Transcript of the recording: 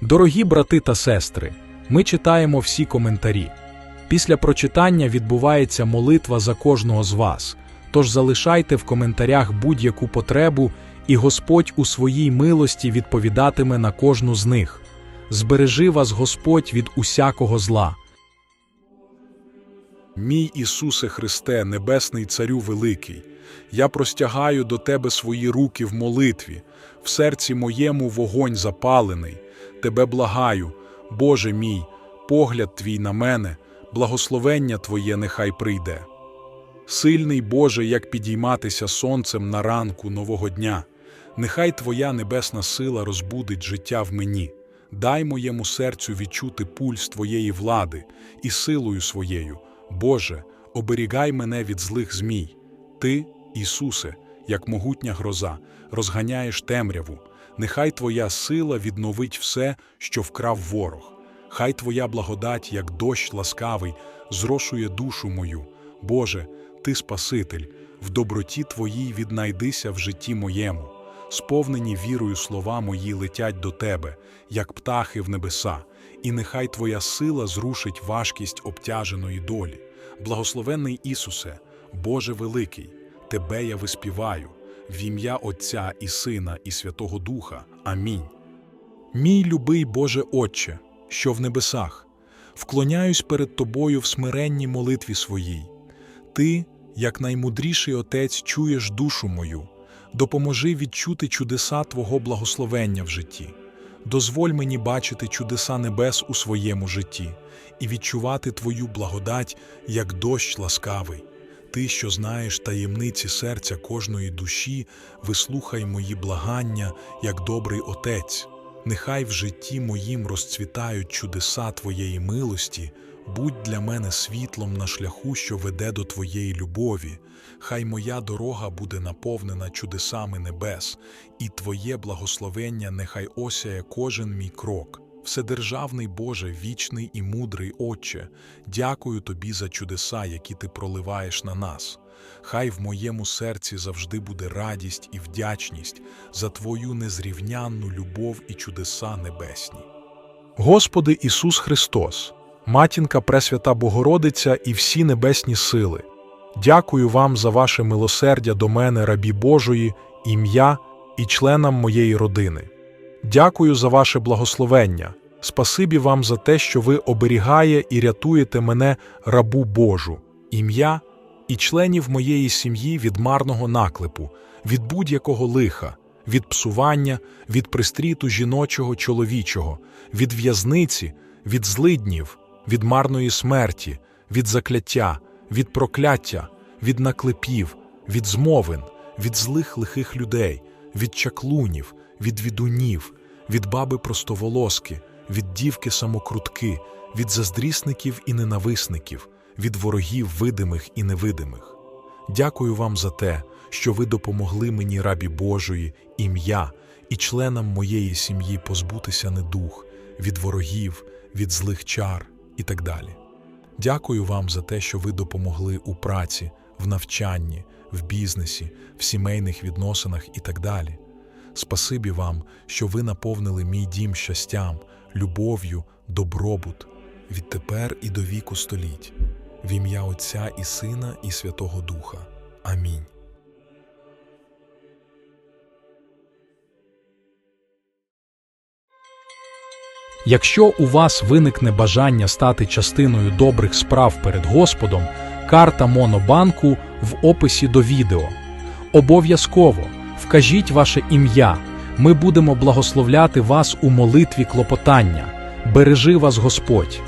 Дорогі брати та сестри, ми читаємо всі коментарі. Після прочитання відбувається молитва за кожного з вас. Тож залишайте в коментарях будь-яку потребу, і Господь у своїй милості відповідатиме на кожну з них. Збережи вас Господь від усякого зла. Мій Ісусе Христе, Небесний Царю Великий, я простягаю до Тебе свої руки в молитві, в серці моєму вогонь запалений. Тебе благаю, Боже мій, погляд Твій на мене, благословення Твоє нехай прийде. Сильний Боже, як підійматися сонцем на ранку нового дня, нехай Твоя небесна сила розбудить життя в мені. Дай моєму серцю відчути пульс Твоєї влади і силою своєю. Боже, оберігай мене від злих змій. Ти, Ісусе, як могутня гроза, розганяєш темряву. Нехай Твоя сила відновить все, що вкрав ворог. Хай Твоя благодать, як дощ ласкавий, зрошує душу мою. Боже, Ти Спаситель, в доброті Твоїй віднайдися в житті моєму. Сповнені вірою слова мої летять до Тебе, як птахи в небеса, і нехай Твоя сила зрушить важкість обтяженої долі. Благословенний Ісусе, Боже Великий, Тебе я виспіваю, в ім'я Отця і Сина, і Святого Духа. Амінь. Мій любий Боже Отче, що в небесах, вклоняюсь перед Тобою в смиренній молитві своїй. Ти, як наймудріший Отець, чуєш душу мою, допоможи відчути чудеса Твого благословення в житті. Дозволь мені бачити чудеса небес у своєму житті і відчувати Твою благодать, як дощ ласкавий. Ти, що знаєш таємниці серця кожної душі, вислухай мої благання, як добрий Отець. Нехай в житті моїм розцвітають чудеса Твоєї милості, будь для мене світлом на шляху, що веде до Твоєї любові. Хай моя дорога буде наповнена чудесами небес, і Твоє благословення нехай осяє кожен мій крок. Вседержавний Боже, вічний і мудрий Отче, дякую Тобі за чудеса, які Ти проливаєш на нас. Хай в моєму серці завжди буде радість і вдячність за Твою незрівнянну любов і чудеса небесні. Господи Ісус Христос, Матінка Пресвята Богородиця і всі небесні сили, дякую вам за ваше милосердя до мене, рабі Божої, ім'я і членам моєї родини. Дякую за ваше благословення. Спасибі вам за те, що ви оберігає і рятуєте мене, рабу Божу, ім'я і членів моєї сім'ї від марного наклепу, від будь-якого лиха, від псування, від пристріту жіночого чоловічого, від в'язниці, від злиднів, від марної смерті, від закляття, від прокляття, від наклепів, від змовин, від злих лихих людей, від чаклунів, від відунів, від баби простоволоски, від дівки самокрутки, від заздрісників і ненависників, від ворогів видимих і невидимих. Дякую вам за те, що ви допомогли мені, рабі Божої, ім'я і членам моєї сім'ї позбутися недух, від ворогів, від злих чар і так далі. Дякую вам за те, що ви допомогли у праці, в навчанні, в бізнесі, в сімейних відносинах і так далі. Спасибі вам, що ви наповнили мій дім щастям, любов'ю, добробут, відтепер і до віку століть, в ім'я Отця і Сина і Святого Духа. Амінь. Якщо у вас виникне бажання стати частиною добрих справ перед Господом, карта Монобанку в описі до відео. Обов'язково вкажіть ваше ім'я. Ми будемо благословляти вас у молитві клопотання. Бережи вас Господь.